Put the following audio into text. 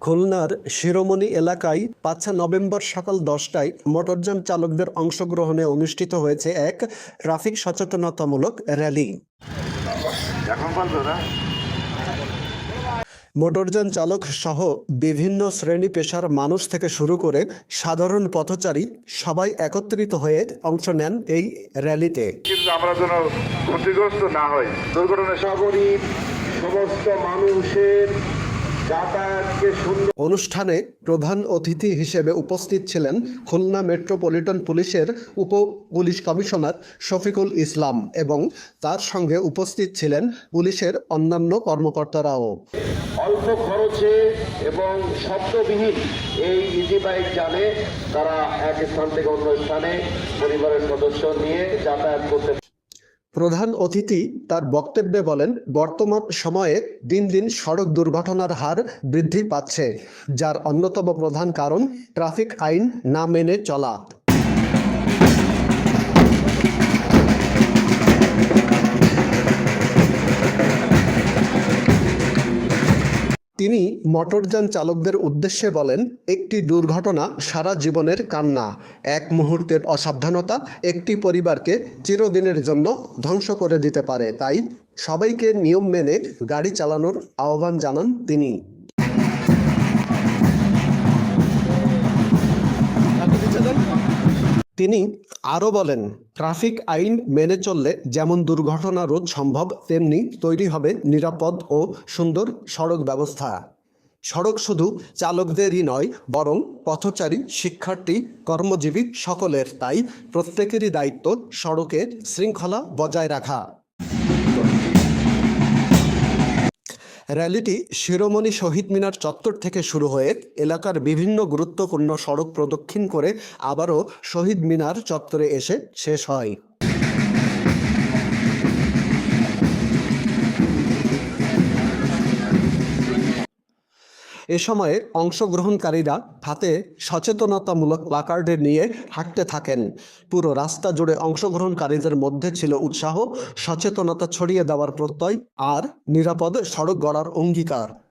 খুলনার শিরোমণি এলাকায় পাঁচ নভেম্বর সকাল দশটায় মোটরযান চালকদের অংশগ্রহণে অনুষ্ঠিত হয়েছে এক ট্রাফিক সচেতনতামূলক র্যালি। মোটরযান চালক সহ বিভিন্ন শ্রেণি পেশার মানুষ থেকে শুরু করে সাধারণ পথচারী সবাই একত্রিত হয়ে অংশ নেন এই র্যালিতে। কিন্তু আমরা যেন ক্ষতিগ্রস্ত না হই দুর্ঘটনা সমস্ত মানুষের অনুষ্ঠানে প্রধান অতিথি হিসেবে উপস্থিত ছিলেন খুলনা মেট্রোপলিটন পুলিশের উপ পুলিশ কমিশনার শফিকুল ইসলাম এবং তার সঙ্গে উপস্থিত ছিলেন পুলিশের অন্যান্য কর্মকর্তারাও। অল্প খরচে এবং শব্দবিহীন এই ইজি বাইক জানে তারা এক স্থান থেকে অন্য স্থানে পরিবারের সদস্য নিয়ে যাতায়াত করতে প্রধান অতিথি তার বক্তব্যে বলেন, বর্তমান সময়ে দিন দিন সড়ক দুর্ঘটনার হার বৃদ্ধি পাচ্ছে, যার অন্যতম প্রধান কারণ ট্রাফিক আইন না মেনে চলা। তিনি মোটরযান চালকদের উদ্দেশ্যে বলেন, একটি দুর্ঘটনা, সারা জীবনের কান্না, এক মুহূর্তের অসাবধানতা, একটি পরিবারকে চিরদিনের জন্য ধ্বংস করে দিতে পারে। তাই সবাইকে নিয়ম মেনে গাড়ি চালানোর আহ্বান জানান তিনি। তিনি আরও বলেন, ট্রাফিক আইন মেনে চললে যেমন দুর্ঘটনা রোধ সম্ভব, তেমনি তৈরি হবে নিরাপদ ও সুন্দর সড়ক ব্যবস্থা। সড়ক শুধু চালকদেরই নয়, বরং পথচারী, শিক্ষার্থী, কর্মজীবী সকলের। তাই প্রত্যেকেরই দায়িত্ব সড়কের শৃঙ্খলা বজায় রাখা। র্যালিটি শিরোমণি শহীদ মিনার চত্বর থেকে শুরু হয়ে এলাকার বিভিন্ন গুরুত্বপূর্ণ সড়ক প্রদক্ষিণ করে আবারও শহীদ মিনার চত্বরে এসে শেষ হয়। এ সময়ে অংশগ্রহণকারীরা হাতে সচেতনতামূলক প্লাকার্ডে নিয়ে হাঁটতে থাকেন। পুরো রাস্তা জুড়ে অংশগ্রহণকারীদের মধ্যে ছিল উৎসাহ, সচেতনতা ছড়িয়ে দেওয়ার প্রত্যয় আর নিরাপদ সড়ক গড়ার অঙ্গীকার।